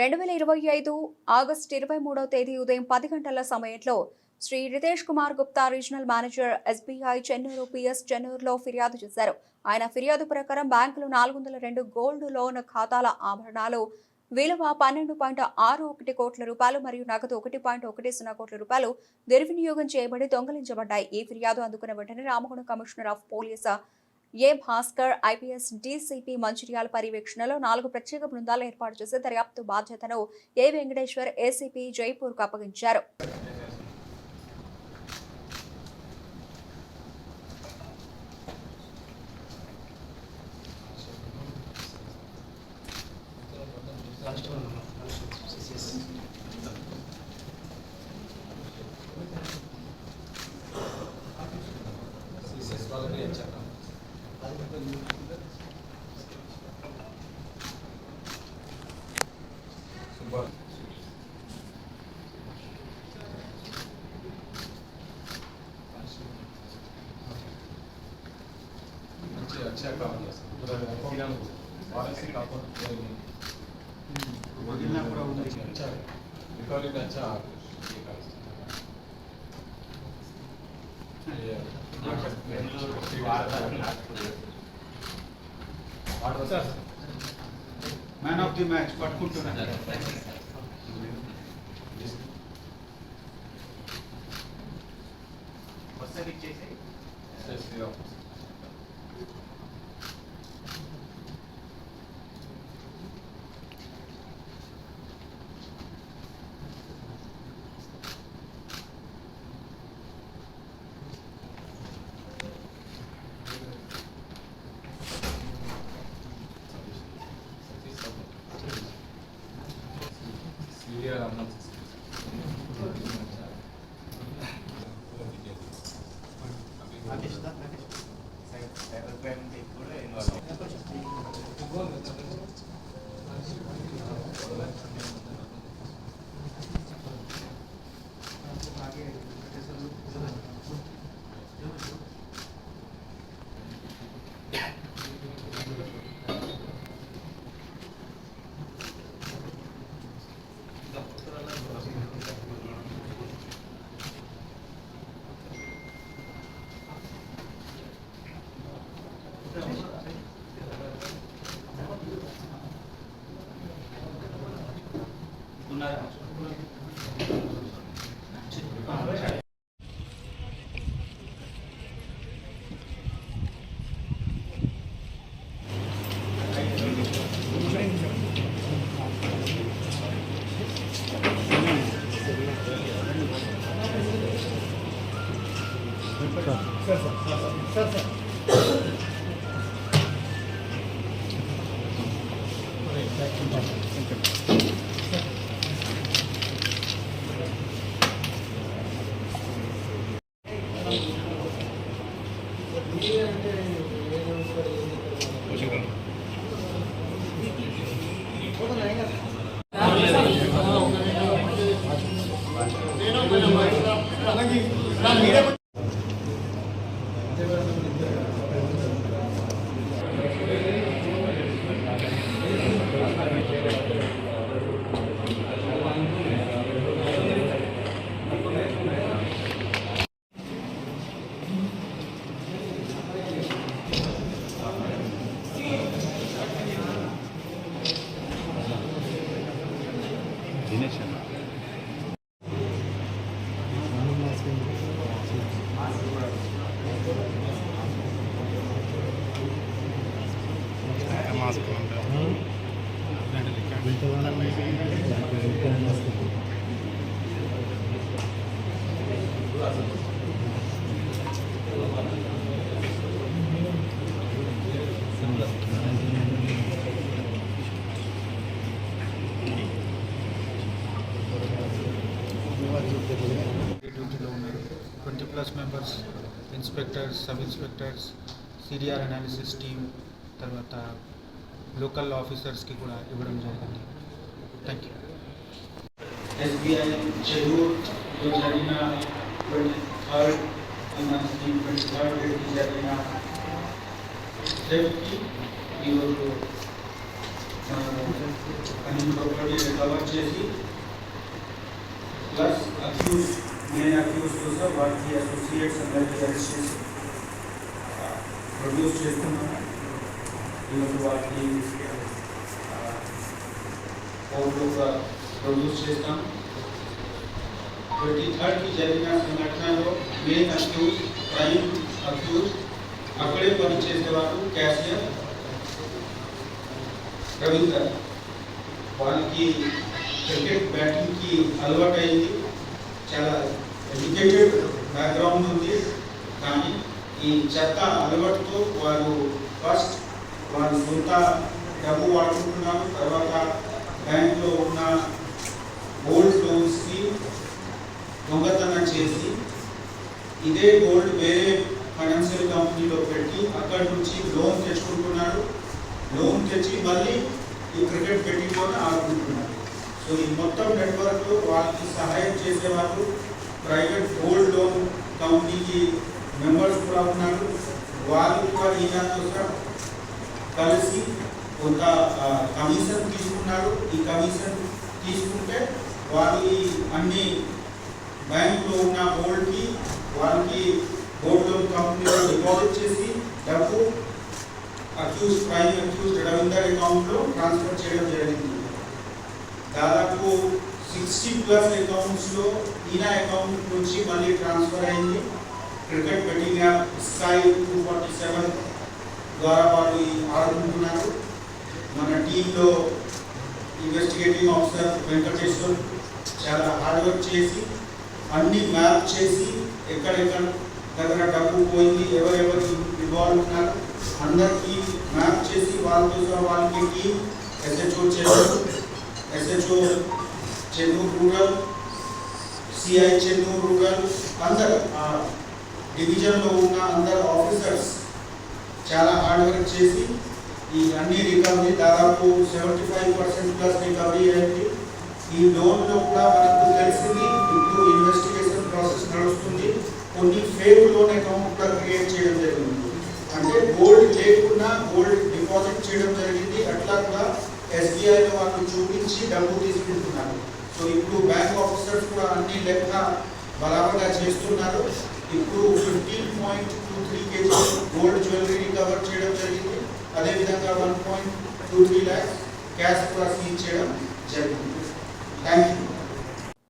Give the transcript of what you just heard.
రెండు వేల ఇరవై ఐదు ఆగస్టు ఇరవై మూడవ తేదీ ఉదయం పది గంటల సమయంలో Shri Ritesh Kumar Gupta regional manager SBI Chennur PS చెన్నూరులో ఫిర్యాదు చేశారు. ఆయన ఫిర్యాదు ప్రకారం బ్యాంకులు నాలుగు వందల రెండు గోల్డ్ లోన్ ఖాతాల ఆభరణాలు విలువ పన్నెండు పాయింట్ ఆరు ఒకటి కోట్ల రూపాయలు మరియు నగదు ఒకటి పాయింట్ ఒకటి సున్నా కోట్ల రూపాయలు దుర్వినియోగం చేయబడి దొంగలించబడ్డాయి. ఈ ఫిర్యాదు అందుకున్న వెంటనే Ramagundam commissioner of police A Bhaskar IPS DCP Mancherial పర్యవేక్షణలో నాలుగు ప్రత్యేక బృందాలు ఏర్పాటు చేసి దర్యాప్తు బాధ్యతను ఏ వెంకటేశ్వర్ ఏసీపీ జైపూర్కు అప్పగించారు. మంచి అక్షయ కావాలి వారసీ కాకపోతే రికార్డింగ్ అచ్చా వాడతా sir man of the match పట్టుకుంటున్నా serial Год это అన్న మాస్క్ డ్యూటీలో twenty plus members inspectors sub inspectors CDR analysis team తర్వాత లోకల్ ఆఫీసర్స్కి కూడా ఇవ్వడం జరిగింది థ్యాంక్ యూ ఎస్బీఐ చెరువులో జరిగిన twenty third monthly twenty third జరిగిన థెఫ్ట్కి ఈరోజు అన్ని ప్రాపర్టీ రికవర్ చేసి ప్లస్ అక్యూజ్ మెయిన్ అక్యూజ్ కోసం వాటికి అసోసియేట్స్ అందరికీ అరెస్ట్ చేసి ప్రొడ్యూస్ చేస్తున్నాం ఈరోజు వాటికి కోర్టులో ప్రొడ్యూస్ చేస్తాం ట్వంటీ థర్డ్కి జరిగిన సంఘటనలో మెయిన్ అక్యూజ్ ప్రైమ్ అక్యూజ్ అక్కడే పనిచేసేవారు క్యాషియర్ రవీంద్ర వాళ్ళకి క్రికెట్ బ్యాటింగ్కి అలవాటు అయింది చాలా ఎడ్యుకేటెడ్ బ్యాక్గ్రౌండ్ ఉంది. కానీ ఈ చెత్త అలవాటుతో వారు ఫస్ట్ వారు సొంత డబ్బు వాడుకుంటున్నారు. తర్వాత బ్యాంక్లో ఉన్న గోల్డ్ లోన్స్కి దొంగతనం చేసి ఇదే గోల్డ్ వేరే ఫైనాన్షియల్ కంపెనీలో పెట్టి అక్కడి నుంచి లోన్ తెచ్చుకుంటున్నారు. లోన్ తెచ్చి మళ్ళీ ఈ క్రికెట్ బెట్టింగ్లోనే ఆడుకుంటున్నారు. మొత్తం నెట్వర్క్లో వాళ్ళకి సహాయం చేసేవాళ్ళు. ప్రైవేట్ గోల్డ్ లోన్ కంపెనీకి మెంబర్స్ కూడా ఉన్నారు. వాళ్ళు కూడా ఈయన కోసం కలిసి కొంత కమిషన్ తీసుకున్నారు. ఈ కమిషన్ తీసుకుంటే వాళ్ళు అన్ని బ్యాంకులో ఉన్న గోల్డ్కి వాళ్ళకి గోల్డ్ లోన్ కంపెనీలో డిపాజిట్ చేసి డబ్బు అక్యూజ్ ప్రైమ్ అక్యూజ్ రవీందర్ అకౌంట్లో ట్రాన్స్ఫర్ చేయడం జరిగింది. సిక్స్టీ ప్లస్ అకౌంట్స్లో ఈనా అకౌంట్ నుంచి మళ్ళీ ట్రాన్స్ఫర్ అయింది. Cricket betting app sky two forty seven ద్వారా వాళ్ళు ఆడుకుంటున్నారు. మన టీంలో ఇన్వెస్టిగేటింగ్ ఆఫీసర్ వెంకటేశ్వర్ చాలా హార్డ్ వర్క్ చేసి అన్ని మ్యాప్ చేసి ఎక్కడెక్కడ దగ్గర డబ్బు పోయింది ఎవరెవరు ఇన్వాల్వ్ ఉన్నారు అందరికీ మ్యాప్ చేసి వాళ్ళతో వాళ్ళకి టీం ఎస్హెచ్ఓ చేశారు. SHO Chennur rural CI Chennur rural అందరు డివిజన్లో ఉన్న అందరు ఆఫీసర్స్ చాలా హార్డ్ వర్క్ చేసి ఈ అన్ని రికవరీ దాదాపు seventy five percent plus recovery అయింది. ఈ లోన్లో కూడా మనకు తెలిసింది ఇప్పుడు ఇన్వెస్టిగేషన్ ప్రాసెస్ నడుస్తుంది. కొన్ని ఫేక్ లోన్ అకౌంట్ కూడా క్రియేట్ చేయడం జరిగింది. అంటే గోల్డ్ లేకుండా గోల్డ్ డిపాజిట్ చేయడం జరిగింది. అట్లా కూడా ఎస్బీఐలో వాళ్ళు చూపించి డబ్బు తీసుకుంటున్నారు. సో ఇప్పుడు బ్యాంక్ ఆఫీసర్స్ కూడా అన్ని లెక్క బరాబర్గా చేస్తున్నారు. ఇప్పుడు fifteen point two three KG gold jewellery cover చేయడం జరిగింది. అదేవిధంగా one point two three lakhs cash కూడా సీజ్ చేయడం జరిగింది. Thank you